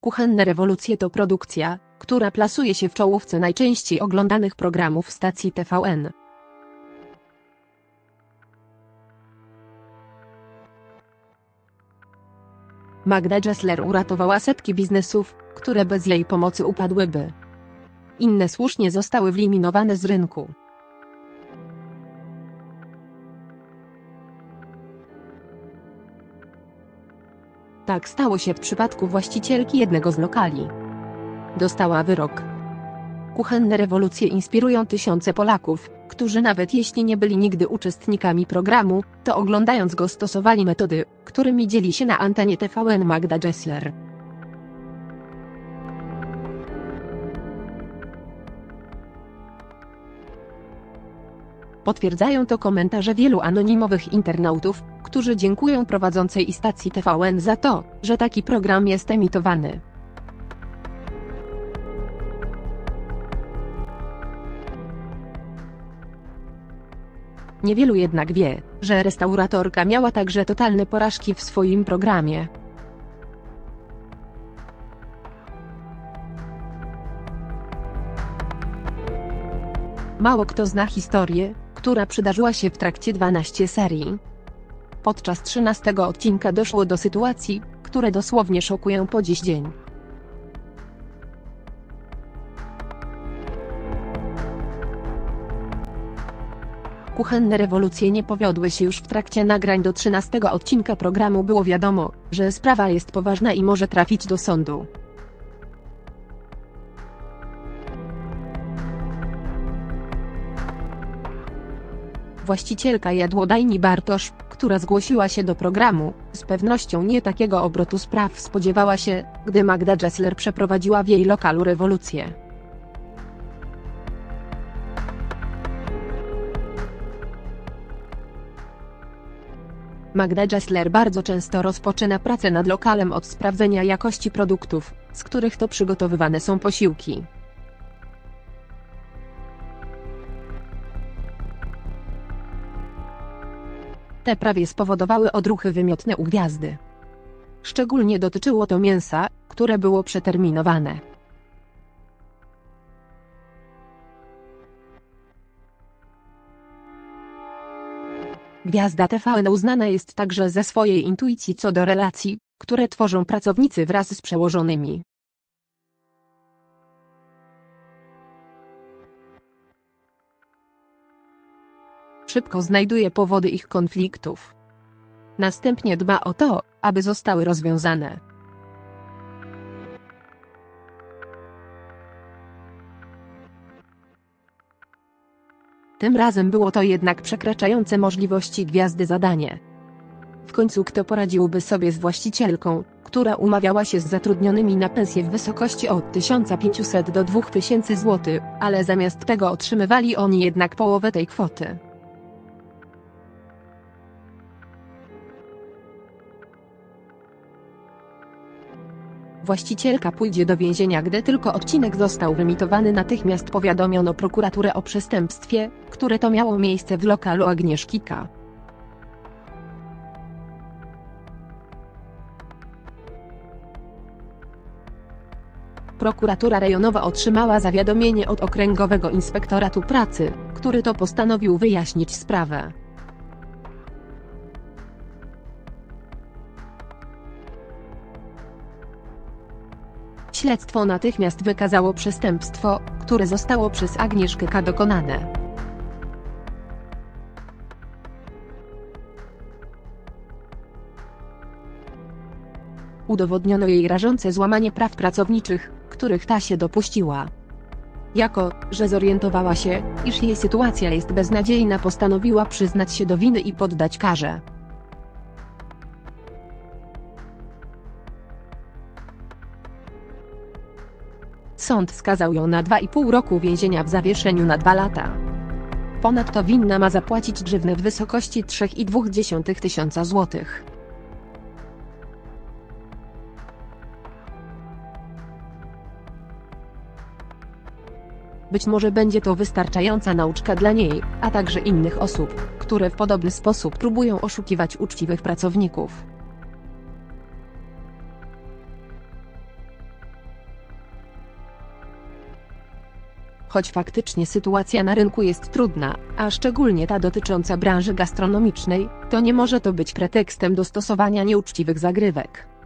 Kuchenne rewolucje to produkcja, która plasuje się w czołówce najczęściej oglądanych programów stacji TVN. Magda Gessler uratowała setki biznesów, które bez jej pomocy upadłyby. Inne słusznie zostały wyeliminowane z rynku. Tak stało się w przypadku właścicielki jednego z lokali. Dostała wyrok. Kuchenne rewolucje inspirują tysiące Polaków, którzy nawet jeśli nie byli nigdy uczestnikami programu, to oglądając go stosowali metody, którymi dzieli się na antenie TVN Magda Gessler. Potwierdzają to komentarze wielu anonimowych internautów, którzy dziękują prowadzącej stacji TVN za to, że taki program jest emitowany. Niewielu jednak wie, że restauratorka miała także totalne porażki w swoim programie. Mało kto zna historię, która przydarzyła się w trakcie 12 serii. Podczas 13 odcinka doszło do sytuacji, które dosłownie szokują po dziś dzień. Kuchenne rewolucje nie powiodły się już w trakcie nagrań do 13 odcinka programu było wiadomo, że sprawa jest poważna i może trafić do sądu. Właścicielka jadłodajni Bartosz, która zgłosiła się do programu, z pewnością nie takiego obrotu spraw spodziewała się, gdy Magda Gessler przeprowadziła w jej lokalu rewolucję. Magda Gessler bardzo często rozpoczyna pracę nad lokalem od sprawdzenia jakości produktów, z których to przygotowywane są posiłki. Te prawie spowodowały odruchy wymiotne u gwiazdy. Szczególnie dotyczyło to mięsa, które było przeterminowane. Gwiazda TVN uznana jest także ze swojej intuicji co do relacji, które tworzą pracownicy wraz z przełożonymi. Szybko znajduje powody ich konfliktów. Następnie dba o to, aby zostały rozwiązane. Tym razem było to jednak przekraczające możliwości gwiazdy zadanie. W końcu kto poradziłby sobie z właścicielką, która umawiała się z zatrudnionymi na pensję w wysokości od 1500 do 2000 zł, ale zamiast tego otrzymywali oni jednak połowę tej kwoty. Właścicielka pójdzie do więzienia gdy tylko odcinek został wyemitowany natychmiast powiadomiono prokuraturę o przestępstwie, które to miało miejsce w lokalu Agnieszki K. Prokuratura rejonowa otrzymała zawiadomienie od Okręgowego Inspektoratu Pracy, który to postanowił wyjaśnić sprawę. Śledztwo natychmiast wykazało przestępstwo, które zostało przez Agnieszkę K. dokonane. Udowodniono jej rażące złamanie praw pracowniczych, których ta się dopuściła. Jako, że zorientowała się, iż jej sytuacja jest beznadziejna postanowiła przyznać się do winy i poddać karze. Sąd skazał ją na 2,5 roku więzienia w zawieszeniu na 2 lata. Ponadto winna ma zapłacić grzywnę w wysokości 3,2 tysiąca złotych. Być może będzie to wystarczająca nauczka dla niej, a także innych osób, które w podobny sposób próbują oszukiwać uczciwych pracowników. Choć faktycznie sytuacja na rynku jest trudna, a szczególnie ta dotycząca branży gastronomicznej, to nie może to być pretekstem do stosowania nieuczciwych zagrywek.